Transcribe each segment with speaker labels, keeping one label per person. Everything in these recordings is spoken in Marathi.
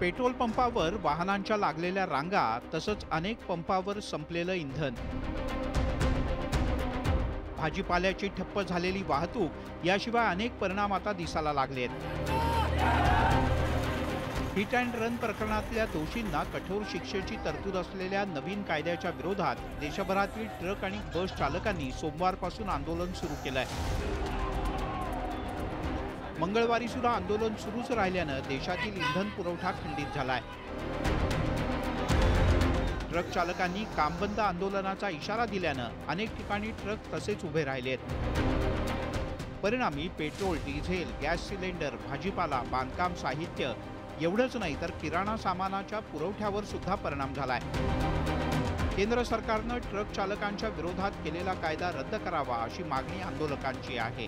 Speaker 1: पेट्रोल पंपावर वाहनांच्या लागलेल्या रांगा तसंच अनेक पंपावर संपलेलं इंधन. भाजीपाल्याची ठप्प झालेली वाहतूक याशिवाय अनेक परिणाम आता दिसायला लागलेत. हिट अँड रन प्रकरणातल्या दोषींना कठोर शिक्षेची तरतूद असलेल्या नवीन कायद्याच्या विरोधात देशभरातील ट्रक आणि बस चालकांनी सोमवारपासून आंदोलन सुरू केलं आहे मंगळवारी सुद्धा आंदोलन सुरूच राहिल्यानं देशातील इंधन पुरवठा खंडित झालाय. ट्रक चालकांनी कामबंद आंदोलनाचा इशारा दिल्यानं अनेक ठिकाणी ट्रक तसेच उभे राहिलेत परिणामी पेट्रोल डिझेल गॅस सिलेंडर भाजीपाला बांधकाम साहित्य एवढंच नाही तर किराणा सामानाच्या पुरवठ्यावर सुद्धा परिणाम झालाय. केंद्र सरकारनं ट्रक चालकांच्या विरोधात केलेला कायदा रद्द करावा अशी मागणी आंदोलकांची आहे.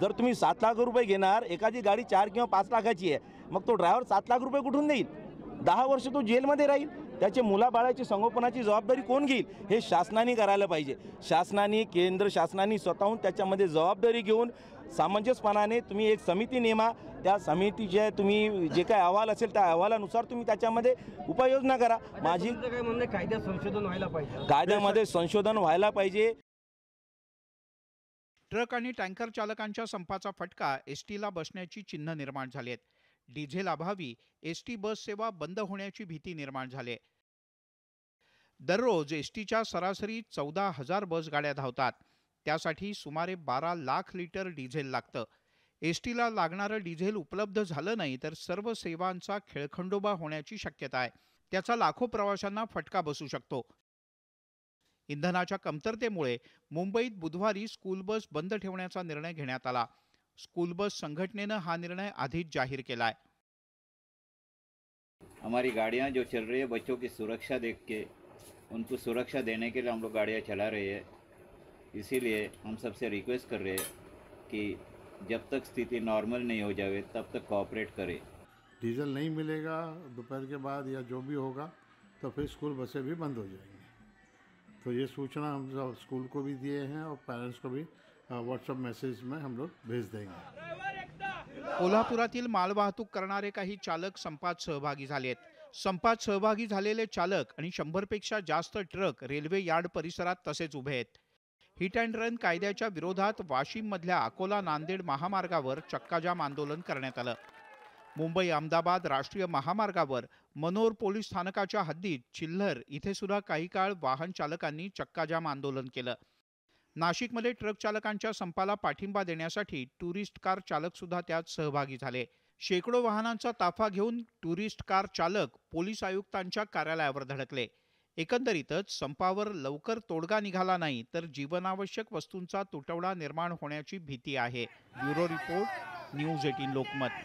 Speaker 2: जर तुम्ही सात लाख रुपये घेणार एखादी गाडी चार किंवा पाच लाखाची आहे मग तो ड्रायव्हर सात लाख रुपये कुठून देईल? दहा वर्ष तो जेलमध्ये राहील. त्याचे मुलाबाळाची संगोपनाची जबाबदारी कोण घेईल? हे शासनाने करायला पाहिजे. शासनाने केंद्र शासनाने स्वतःहून त्याच्यामध्ये जबाबदारी घेऊन सामंजस्यपणाने तुम्ही एक समिती नेमा. त्या समितीचे तुम्ही जे काय अहवाल असेल त्या अहवालानुसार तुम्ही त्याच्यामध्ये उपाययोजना करा. माझी
Speaker 3: काय म्हणणं आहे, कायद्यात संशोधन व्हायला पाहिजे.
Speaker 2: कायद्यामध्ये संशोधन व्हायला पाहिजे.
Speaker 1: ट्रक आणि टँकर चालकांच्या संपाचा फटका एस टीला बसण्याची चिन्ह निर्माण झाली आहेत डिझेल अभावी एस टी बस सेवा बंद होण्याची भीती निर्माण झाली आहे. दररोज एस टीच्या सरासरी चौदा हजार बस गाड्या धावतात. त्यासाठी सुमारे बारा लाख लिटर डिझेल लागतं. एस टीला लागणारं डिझेल उपलब्ध झालं नाही तर सर्व सेवांचा खेळखंडोबा होण्याची शक्यता आहे. त्याचा लाखो प्रवाशांना फटका बसू शकतो. इंधनाच्या कमतरतेमुळे मुंबईत बुधवारी स्कूल बस बंद ठेवण्याचा निर्णय घेण्यात आला. स्कूल बस संघटनेनं हा निर्णय आधीच जाहीर केलाय.
Speaker 4: हमारी गाड़ियाँ जो चल रही है बच्चों की सुरक्षा देख के उनको सुरक्षा देने के लिए हम लोग गाड़ियाँ चला रहे हैं। इसीलिए हम सबसे रिक्वेस्ट कर रहे हैं कि जब तक स्थिति नॉर्मल नहीं हो जाए तब तक कोऑपरेट करें।
Speaker 5: डीजल नहीं मिलेगा दोपहर के बाद या जो भी होगा तो फिर स्कूल बसें भी बंद हो जाएँगी। तो ये सूचना हम सब स्कूल को भी दिए हैं और पेरेंट्स को भी व्हाट्सएप मैसेज में हम लोग भेज देंगे।
Speaker 1: कोल्हापुरातील मालवाहतूक करणारे काही चालक संपात सहभागी झाले आहेत. संपात सहभागी झालेले चालक आणि शंभरपेक्षा जास्त ट्रक रेल्वे यार्ड परिसरात तसेच उभे आहेत. हिट अँड रन कायद्याच्या विरोधात वाशिममधल्या अकोला नांदेड महामार्गावर चक्काजाम आंदोलन करण्यात आलं. मुंबई अहमदाबाद राष्ट्रीय महामार्गावर मनोर पोलीस स्थानकाच्या हद्दीत चिल्लर. इथे सुद्धा काही काळ वाहन चालकांनी चक्काजाम आंदोलन केलं. नाशिकमध्ये ट्रक चालकांच्या संपाला पाठिंबा देण्यासाठी टुरिस्ट कार चालक सुद्धा त्यात सहभागी झाले. शेकडो वाहनांचा ताफा घेऊन टुरिस्ट कार चालक पोलीस आयुक्तांच्या कार्यालयावर धडकले. एकंदरीतच संपावर लवकर तोडगा निघाला नाही तर जीवनावश्यक वस्तूंचा तुटवडा निर्माण होण्याची भीती आहे. Bureau report news eighteen Lokmat.